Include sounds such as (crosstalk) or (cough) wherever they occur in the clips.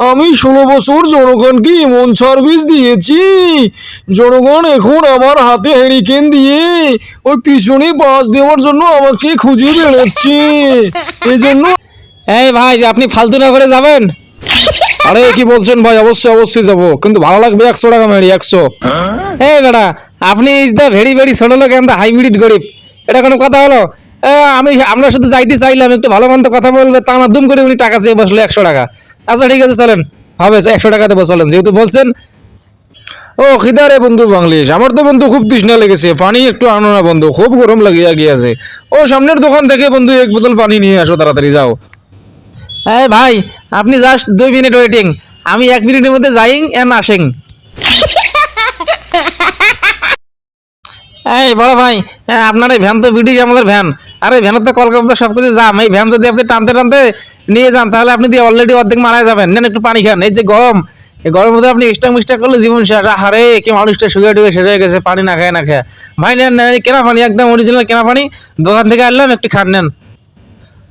আমি ষোলো বছর জনগণকে এমন সার্ভিস দিয়েছি। জনগণ এখন আমার হাতে হেরিকেন দিয়ে ওই পিছনে বাস দেওয়ার জন্য আমাকে খুঁজে বেড়াচ্ছে। এই জন্য এই ভাই আপনি ফালতু না করে যাবেন? আরে কি বলছেন ভাই? অবশ্যই অবশ্যই যাব। কিন্তু ভালো লাগবে একশো টাকা মেরি একশো। এই বেটা আপনি ইজ দ্য ভেরি ভেরি ছোট লোক এন্ড হাইব্রিড গরিব। এটা কোনো কথা হলো? এ, আমি আপনার সাথে যাইতে চাইলাম একটু ভালো মন্দ কথা বলবে তা না দুম করে উনি টাকা চেয়ে বসল একশো টাকা। আচ্ছা ঠিক আছে চলেন। হবে একশো টাকা দেবো চলেন। যেহেতু বলছেন ও খিদারে বন্ধু বাংলিশ আমার তো বন্ধু খুব তৃষ্ণা লেগেছে। পানি একটু আনো না বন্ধু। খুব গরম লাগিয়া গিয়েছে। ও সামনের দোকান থেকে বন্ধু এক বোতল পানি নিয়ে আসো তাড়াতাড়ি যাও। এই ভাই আপনি জাস্ট দুই মিনিট ওয়েটিং আমি এক মিনিটের মধ্যে যাইং এন্ড আসেং। (laughs) এই বড় ভাই আপনার এই ভ্যান তো ব্রিটিশ আমাদের ভ্যান। আর এই ভ্যানের তো কলকাতা সব কিছু জাম। এই ভ্যান যদি আপনি টানতে টানতে নিয়ে যান তাহলে আপনি দিয়ে অলরেডি অর্ধেক মারা যাবেন। নেন একটু পানি খান। এই যে গরম এই গরমের মধ্যে আপনি স্টাক মিস্টাক করলে জীবন শেষ। আহারে কি মানুষটা শুয়ে টুয়ে শেষ হয়ে গেছে পানি না খায় না খায়। ভাই নেন নেন, কেনা পানি একদম অরিজিনাল কেনা পানি। দোকান থেকে আনলাম একটু খান নেন।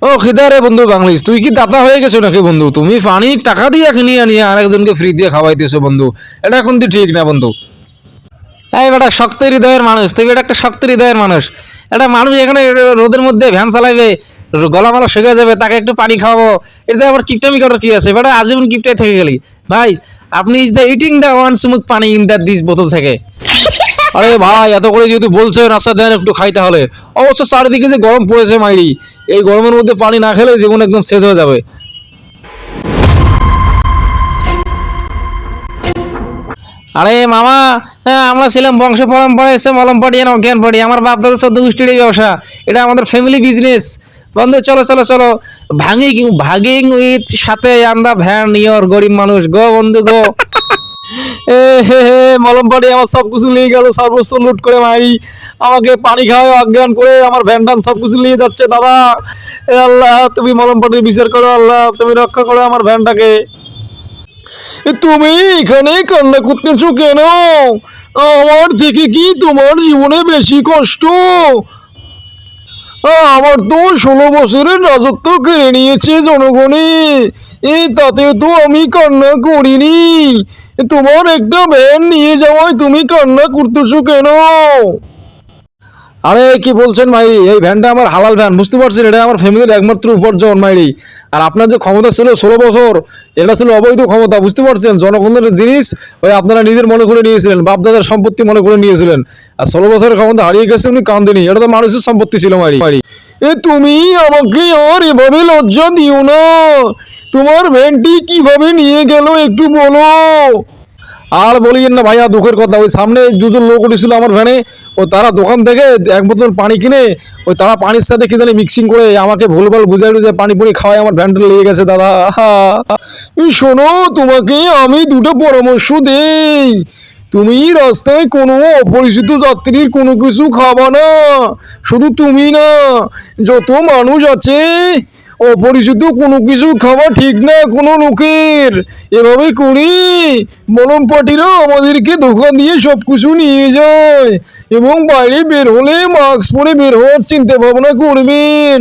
ও খিদারে বন্ধু বাংলিশ তুই কি দাতা হয়ে গেছো নাকি বন্ধু? তুমি পানি টাকা দিয়ে কিনিয়ে নিয়ে আরেকজনকে ফ্রি দিয়ে খাওয়াইতেছো বন্ধু। এটা কিন্তু ঠিক না বন্ধু। এই বেটা শক্ত হৃদয়ের মানুষ, তুই এটা একটা শক্ত হৃদয়ের মানুষ। একটা মানুষ এখানে রোদের মধ্যে ভ্যান চালাইবে, গলা মালা শুকিয়ে যাবে, তাকে একটু পানি খাওয়াবো। এটাতে আবার কিপটামি করার কি আছে? বেটা আজীবন কিপটাই থেকে গেলি। ভাই, আপনি is the eating the one smoke pani in the this বোতল থেকে। আরে ভাই, এত করে যেহেতু বলছেন রাস্তা দেন একটু খাইতে হলে অবশ্য চারিদিকে যে গরম পড়েছে মাইরি, এই গরমের মধ্যে পানি না খেলে জীবন একদম শেষ হয়ে যাবে। আরে মামা হ্যাঁ আমরা ছিলাম বংশ পরম্পরা এসে মলম পাটি আর অজ্ঞান পাটি আমার বাপ দাদা চোদ্দ গোষ্ঠীর ব্যবসা। এটা আমাদের ফ্যামিলি বিজনেস বন্ধু, চলো চলো চলো। ভাঙি, ভাগিং উইথ সাথে আন্দা ভ্যান ইয়র গরিব মানুষ। গো বন্ধু, গো। এ, হে হে, মলম পাটি আমার সব কিছু নিয়ে গেল সর্বস্ব লুট করে মারি আমাকে পানি খাওয়ায়, অজ্ঞান করে আমার ভ্যান ট্যান সব কিছু নিয়ে যাচ্ছে, দাদা। আল্লাহ, তুমি মলম পাটির বিচার করো, আল্লাহ, তুমি রক্ষা করো আমার ভ্যানটাকে। তুমি এখানে কান্না করতেছো কেন? আমার থেকে কি তোমার জীবনে বেশি কষ্ট? আমার তো ষোলো বছরের রাজত্ব কেড়ে নিয়েছে জনগণে। এই তাতে তো আমি কান্না করিনি। তোমার একটা ভ্যান নিয়ে যাওয়ায় তুমি কান্না করতেছো কেন? আরে, কি বলছেন ভাই এই ভ্যানটা আমার হালাল ভ্যান, বুঝতে পারছেন? এটা আমার ফ্যামিলির একমাত্র উপার্জন মাইরি। আর আপনার যে ক্ষমতা ছিল ষোলো বছর, এটা ছিল অবৈধ ক্ষমতা, বুঝতে পারছেন? জনগণের জিনিস, ওই আপনারা নিজের মনে করে নিয়েছিলেন, বাপদাদার সম্পত্তি মনে করে নিয়েছিলেন। আর ষোলো বছরের ক্ষমতা হারিয়ে গেছে উনি কান্দেনি, এটা তো মানুষের সম্পত্তি ছিল মাইরি মাইরি। এ তুমি আমাকে আর এভাবে লজ্জা দিও না। তোমার ভ্যানটি কীভাবে নিয়ে গেল একটু বলো। আর বলিয়েন না ভাইয়া, দুঃখের কথা, ওই সামনে দুজন লোক উঠেছিল আমার ভ্যানে ও তারা দোকান থেকে এক বোতল পানি কিনে, ওই তারা পানির সাথে কি জানি মিক্সিং করে আমাকে ভুল ভুলভাল বুঝাই টুঝাই পানি পুনি খাওয়াই, আমার ভ্যানটা লেগে গেছে দাদা। শোনো, তোমাকে আমি দুটো পরামর্শ দেই। তুমি রাস্তায় কোনো অপরিচিত যাত্রীর কোনো কিছু খাবা না। শুধু তুমি না, যত মানুষ আছে অপরিচিত কোনো কিছু খাওয়া ঠিক না, কোনো লোকের। এভাবে করি। মলম পাটিরা আমাদেরকে ধোকা দিয়ে সব কিছু নিয়ে যায় এবং বাইরে বের হলে মাস্ক পরে বের হওয়ার চিন্তা ভাবনা করবেন।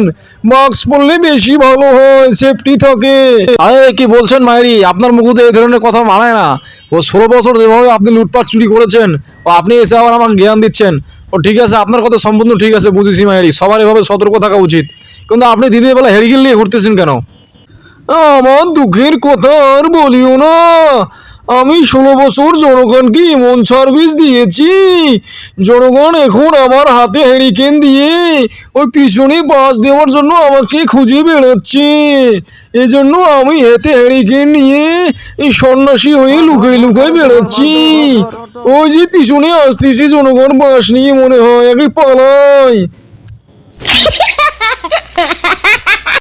মাস্ক পরলে বেশি ভালো হয় সেফটি থাকে। আরে, কি বলছেন মায়েরি আপনার মুখে এই ধরনের কথা মানায় না। ও ষোলো বছর যেভাবে আপনি লুটপাট চুরি করেছেন, ও আপনি এসে আবার আমাকে জ্ঞান দিচ্ছেন। ও ঠিক আছে, আপনার কথা সম্পূর্ণ ঠিক আছে, বুঝেছি মায়েরি সবার এভাবে সতর্ক থাকা উচিত। কিন্তু আপনি দিনের বেলা হেরিগিল নিয়ে ঘুরতেছেন কেন? আমার দুঃখের কথা আর বলিও না। আমি ষোলো বছর জনগণকে এমন সার্ভিস দিয়েছি। জনগণ এখন আমার হাতে হ্যারিকেন দিয়ে ওই পিছনে বাস দেওয়ার জন্য আমাকে খুঁজে বেড়াচ্ছে। এই জন্য আমি হেতে হেরিকেন নিয়ে এই সন্ন্যাসী হয়ে লুকিয়ে লুকিয়ে বেড়াচ্ছি। ওই যে পিছনে আসতেছি জনগণ, বাস নিয়ে মনে হয় আগে পালাই (laughs)